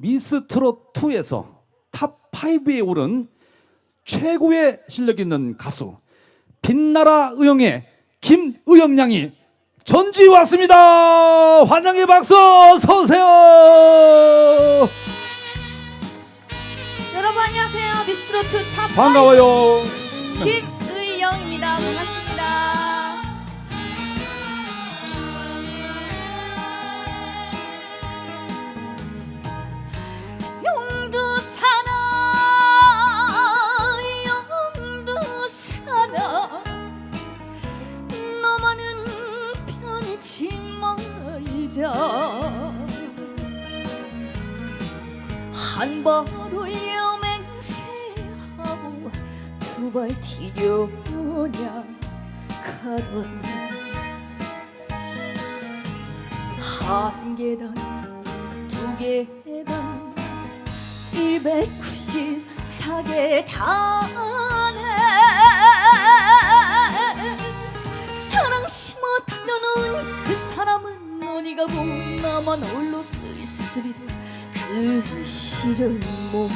미스트롯 2에서 탑 5에 오른 최고의 실력 있는 가수 빛나라 의영의 김의영 양이 전주에 왔습니다. 환영의 박수 서세요. 여러분 안녕하세요. 미스트로트 탑 반가워요. 김의영입니다. 반갑습니다. 두발 뒤려냐 가던 한 계단 두 계단 194계단에. 사랑 심어 다져놓은 그 사람은 어디 가 고 나만 홀로 쓸쓸히도 그 시절 못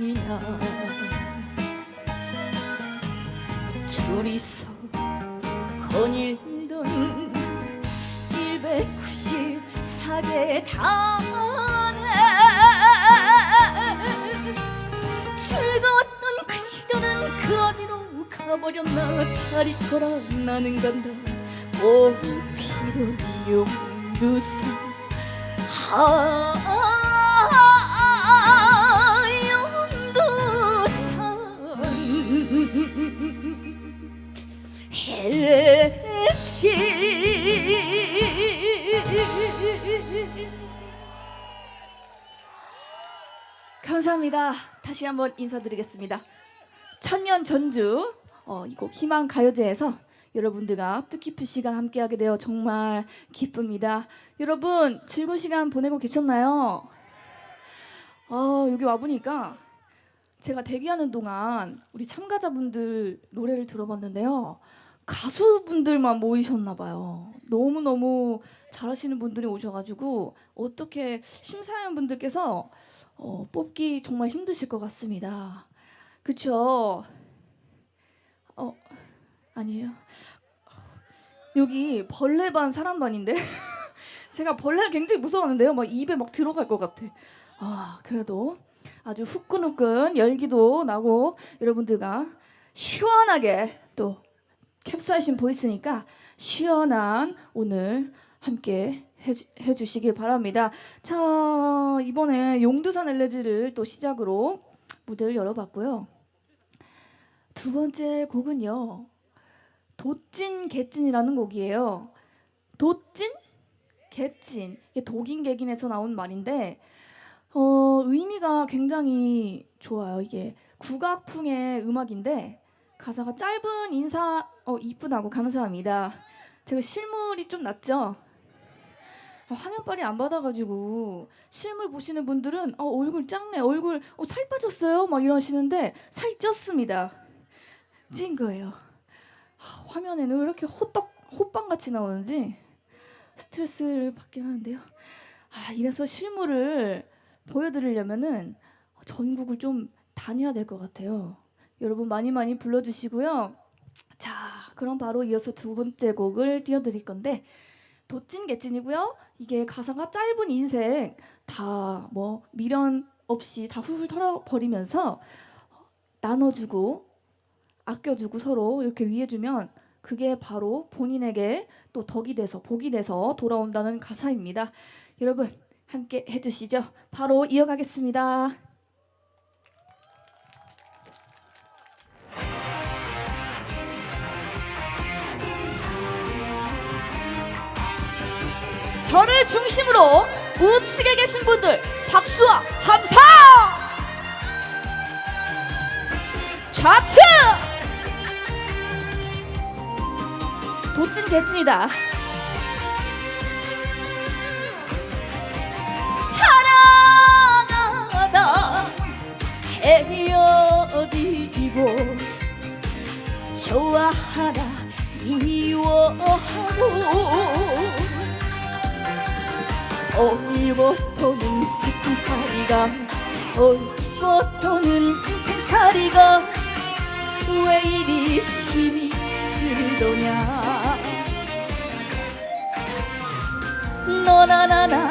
이야. 둘이서 거닐던 194개 단에 즐거웠던 그 시절은 그 어디로 가버렸나? 잘 있거라. 나는 간다. 꽃 피던 용두사. 하 헬치 감사합니다. 다시 한번 인사드리겠습니다. 천년 전주 어, 이곡 희망 가요제에서 여러분들과 뜻깊은 시간 함께하게 되어 정말 기쁩니다. 여러분 즐거운 시간 보내고 계셨나요? 아 여기 와 보니까 제가 대기하는 동안 우리 참가자분들 노래를 들어봤는데요. 가수분들만 모이셨나 봐요. 너무 너무 잘하시는 분들이 오셔가지고 어떻게 심사위원 분들께서 어, 뽑기 정말 힘드실 것 같습니다. 그쵸? 어 아니에요. 여기 벌레 반 사람 반인데 제가 벌레를 굉장히 무서웠는데요. 막 입에 막 들어갈 것 같아. 아 그래도 아주 후끈후끈 열기도 나고 여러분들과 시원하게 또 캡사이신 보이스니까 시원한 오늘 함께 해주, 해주시길 바랍니다. 자 이번에 용두산 엘레지를 또 시작으로 무대를 열어봤고요. 두 번째 곡은요. 도찐 개찐이라는 곡이에요. 도찐 개찐 이게 독인 개긴에서 나온 말인데 어, 의미가 굉장히 좋아요. 이게 국악풍의 음악인데 가사가 짧은 인사 어 이쁘다고 감사합니다. 제가 실물이 좀 낮죠? 아, 화면빨이 안 받아가지고 실물 보시는 분들은 어, 얼굴 작네, 얼굴 어, 살 빠졌어요, 막 이러시는데 살 쪘습니다. 찐 거예요. 아, 화면에는 왜 이렇게 호떡 호빵 같이 나오는지 스트레스를 받긴 하는데요. 아 이래서 실물을 보여드리려면은 전국을 좀 다녀야 될 것 같아요. 여러분 많이 많이 불러주시고요. 자, 그럼 바로 이어서 두 번째 곡을 띄워드릴 건데 도찐 개찐이고요. 이게 가사가 짧은 인생 다 뭐 미련 없이 다 훌훌 털어버리면서 나눠주고 아껴주고 서로 이렇게 위해주면 그게 바로 본인에게 또 덕이 돼서 복이 돼서 돌아온다는 가사입니다. 여러분 함께 해주시죠. 바로 이어가겠습니다. 저를 중심으로 우측에 계신 분들 박수와 함성! 좌측! 도찐 대찐이다. 사랑하다 헤어지고 좋아하다 미워하고 얼고 도는 세상살이가 얼고 도는 인생살이가 왜 이리 힘이 들더냐. 너나 나나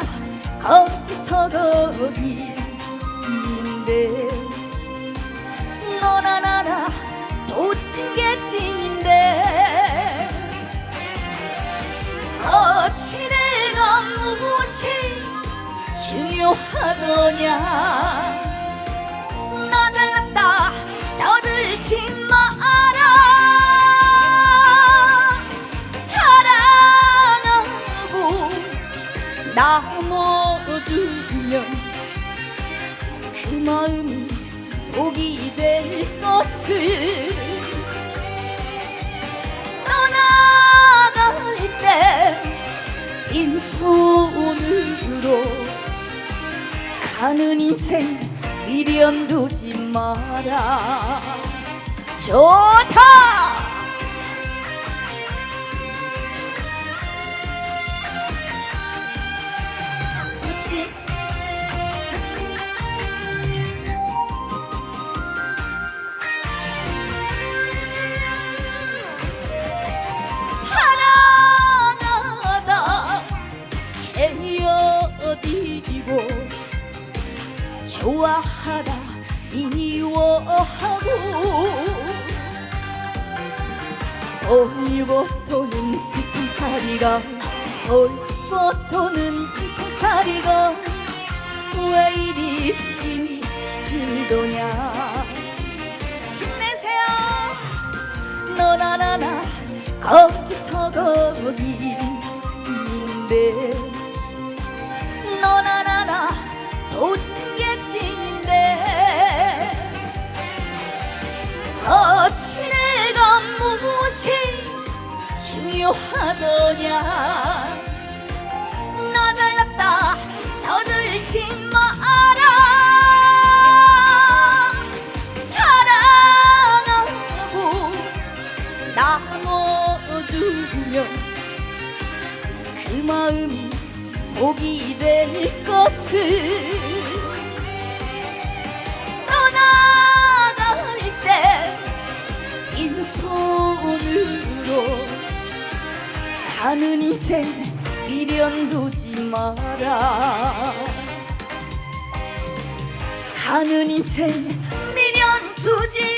거기서 거기 있는데 너나 나나 도찐 게 찐인데 거칠애 중요하더냐. 나 잘났다. 떠들지 마라. 사랑하고 나눠주면 그 마음이 복이 될 것을. 떠나갈 때 빈손으로 가는 인생 미련 두지 마라. 좋다 좋아하다 미워하고. 얼고 도는 세상살이가 얼고 도는 인생살이가. 왜 이리 힘이 들더냐. 힘내세요. 너나 나나 거기서 거기 있는 하더냐? 나 잘났다. 떠들지 마라. 사랑하고 나눠주면 그 마음이 복이 될 것을 사는 인생 미련 두지 마라. 가는 인생 미련 두지